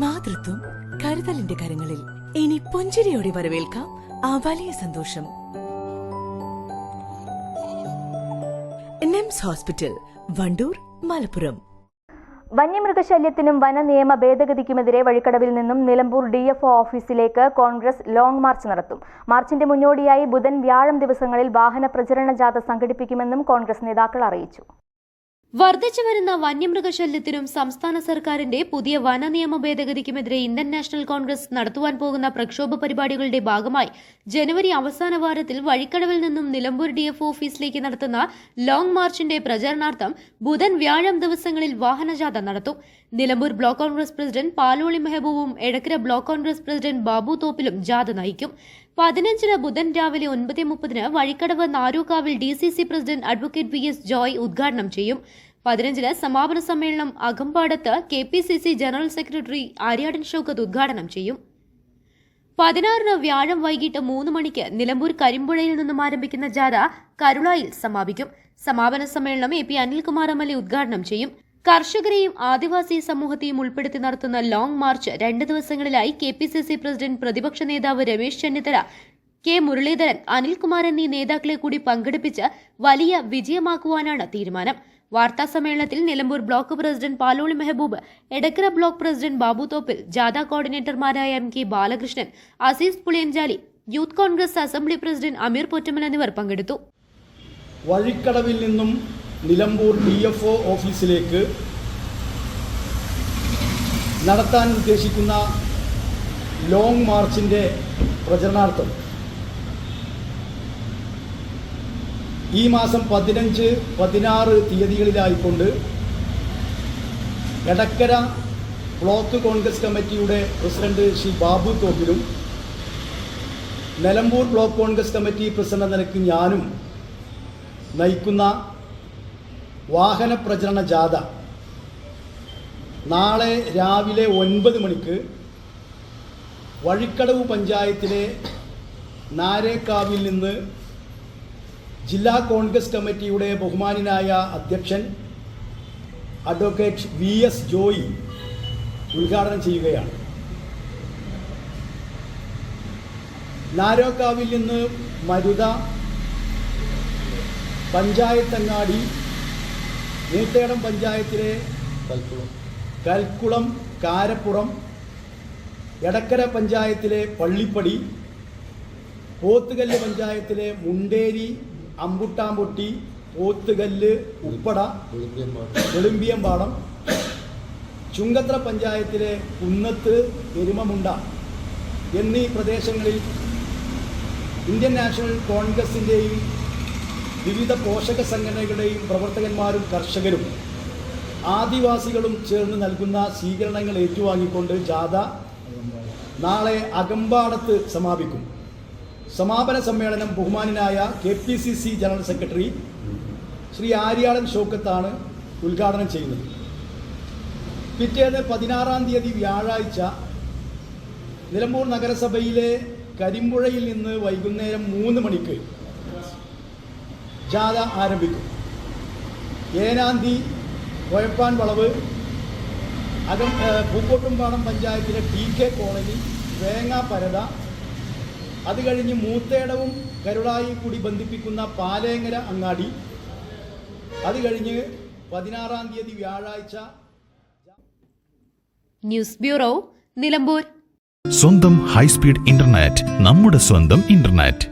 മാതൃത്വം കരുതലിന്റെ കരങ്ങളിൽ. ഇനി പുഞ്ചിരിയോടെ വരവേൽക്കാം ആ വലിയ സന്തോഷം. Nymphs hospital Wandoor Malappuram. വന്യമൃഗശല്യത്തിനും വന നിയമ ഭേദഗതിക്കുമെതിരെ വഴിക്കടവിൽ നിന്നും നിലമ്പൂർ ഡി എഫ് ഓഫീസിലേക്ക് കോൺഗ്രസ് ലോങ് മാർച്ച് നടത്തും. മാർച്ചിന്റെ മുന്നോടിയായി ബുധൻ വ്യാഴം ദിവസങ്ങളിൽ വാഹന പ്രചരണ ജാഥ സംഘടിപ്പിക്കുമെന്നും കോൺഗ്രസ് നേതാക്കൾ അറിയിച്ചു. വർദ്ധിച്ചു വരുന്ന വന്യമൃഗശല്യത്തിനും സംസ്ഥാന സർക്കാരിന്റെ പുതിയ വന നിയമ ഭേദഗതിക്കുമെതിരെ ഇന്ത്യൻ നാഷണൽ കോൺഗ്രസ് നടത്തുവാൻ പോകുന്ന പ്രക്ഷോഭ പരിപാടികളുടെ ഭാഗമായി ജനുവരി അവസാന വാരത്തിൽ വഴിക്കടവിൽ നിന്നും നിലമ്പൂർ ഡി എഫ് ഓഫീസിലേക്ക് നടത്തുന്ന ലോങ് മാർച്ചിന്റെ പ്രചരണാർത്ഥം ബുധൻ വ്യാഴം ദിവസങ്ങളിൽ വാഹനജാഥ നടത്തും. നിലമ്പൂർ ബ്ലോക്ക് കോൺഗ്രസ് പ്രസിഡന്റ് പാലോളി മെഹബൂബും എടക്കര ബ്ലോക്ക് കോൺഗ്രസ് പ്രസിഡന്റ് ബാബു തോപ്പിലും ജാഥ നയിക്കും. പതിനഞ്ചിന് ബുധൻ രാവിലെ ഒൻപത് മുപ്പതിന് Vazhikkadavu നാരൂക്കാവിൽ D C C president advocate V S Joy ഉദ്ഘാടനം ചെയ്യും. പതിനഞ്ചിന് സമാപന സമ്മേളനം അകമ്പാടത്ത് K P C C general secretary Aryadan Shoukath ഉദ്ഘാടനം ചെയ്യും. പതിനാറിന് വ്യാഴം വൈകിട്ട് മൂന്ന് മണിക്ക് നിലമ്പൂർ കരിമ്പുഴയിൽ നിന്നും ആരംഭിക്കുന്ന ജാഥ കരുളായിൽ സമാപിക്കും. സമാപന സമ്മേളനം A P Anilkumar M L A ഉദ്ഘാടനം ചെയ്യും. കർഷകരെയും ആദിവാസി സമൂഹത്തെയും ഉൾപ്പെടുത്തി നടത്തുന്ന ലോങ് മാർച്ച് രണ്ട് ദിവസങ്ങളിലായി K P C C president പ്രതിപക്ഷ നേതാവ് രമേശ് ചെന്നിത്തല കെ മുരളീധരൻ അനിൽകുമാർ എന്നീ നേതാക്കളെ കൂടി പങ്കെടുപ്പിച്ച് വലിയ വിജയമാക്കുവാനാണ് തീരുമാനം. വാർത്താ സമ്മേളനത്തിൽ Nilambur block president Paloli Mehaboob Edakkara block president Babu Thoppil ജാഥ കോർഡിനേറ്റർമാരായ M K Balakrishnan Azeez Puliyanchali youth Congress assembly president Ameer Pottamal എന്നിവർ പങ്കെടുത്തു. വഴിക്കടവിൽ നിന്നും നിലമ്പൂർ ഡി എഫ് ഒ ഓഫീസിലേക്ക് നടത്താൻ ഉദ്ദേശിക്കുന്ന ലോങ് മാർച്ചിന്റെ പ്രചരണാർത്ഥം. ഈ മാസം പതിനഞ്ച് പതിനാറ് തീയതികളിലായിക്കൊണ്ട് എടക്കര ബ്ലോക്ക് കോൺഗ്രസ് കമ്മിറ്റിയുടെ president Shri Babu തോപ്പിലും Nilambur block Congress committee president നിലയ്ക്ക് ഞാനും നയിക്കുന്ന വാഹന പ്രചരണ ജാഥ നാളെ രാവിലെ ഒൻപത് മണിക്ക് വഴിക്കടവ് പഞ്ചായത്തിലെ നാരേക്കാവിൽ നിന്ന് ജില്ലാ കോൺഗ്രസ് കമ്മിറ്റിയുടെ ബഹുമാനായ അധ്യക്ഷൻ അഡ്വക്കേറ്റ് വി എസ് ജോയി ഉദ്ഘാടനം ചെയ്യുകയാണ്. നാരോക്കാവിൽ നിന്ന് മരുത പഞ്ചായത്തങ്ങാടി മൂത്തേടം പഞ്ചായത്തിലെ കൽക്കുളം കൽക്കുളം കാരപ്പുറം എടക്കര പഞ്ചായത്തിലെ പള്ളിപ്പടി പോത്തുകല്ല് പഞ്ചായത്തിലെ മുണ്ടേരി അമ്പുട്ടാമ്പൊട്ടി പോത്തുകല്ല് ഉപ്പട വെളുമ്പിയമ്പാടം ചുങ്കത്ര പഞ്ചായത്തിലെ കുന്നത്ത് എരുമമുണ്ട എന്നീ പ്രദേശങ്ങളിൽ ഇന്ത്യൻ നാഷണൽ കോൺഗ്രസിന്റെയും വിവിധ പോഷക സംഘടനകളുടെയും പ്രവർത്തകന്മാരും കർഷകരും ആദിവാസികളും ചേർന്ന് നൽകുന്ന സ്വീകരണങ്ങൾ ഏറ്റുവാങ്ങിക്കൊണ്ട് ജാഥ നാളെ അകമ്പാടത്ത് സമാപിക്കും. സമാപന സമ്മേളനം ബഹുമാനായ K P C C general secretary Shri Aryadan ഷോക്കത്താണ് ഉദ്ഘാടനം ചെയ്യുന്നത്. പിറ്റേന്ന് പതിനാറാം തീയതി വ്യാഴാഴ്ച നിലമ്പൂർ നഗരസഭയിലെ കരിമ്പുഴയിൽ നിന്ന് വൈകുന്നേരം മൂന്ന് മണിക്ക് ജാഥ ആരംഭിക്കും. ഏനാന്തി കോയപ്പാൻ വളവ് അകം പൂക്കോട്ടുംപാടം പഞ്ചായത്തിലെ ടി കെ കോളനി വേങ്ങാപരത അത് കഴിഞ്ഞ് മൂത്തേടവും കരുളായി കൂടി ബന്ധിപ്പിക്കുന്ന പാലേങ്ങര അങ്ങാടി അത് കഴിഞ്ഞ് പതിനാറാം തീയതി വ്യാഴാഴ്ച ന്യൂസ് ബ്യൂറോ നിലമ്പൂർ. സ്വന്തം ഹൈസ്പീഡ് ഇന്റർനെറ്റ് നമ്മുടെ സ്വന്തം ഇന്റർനെറ്റ്.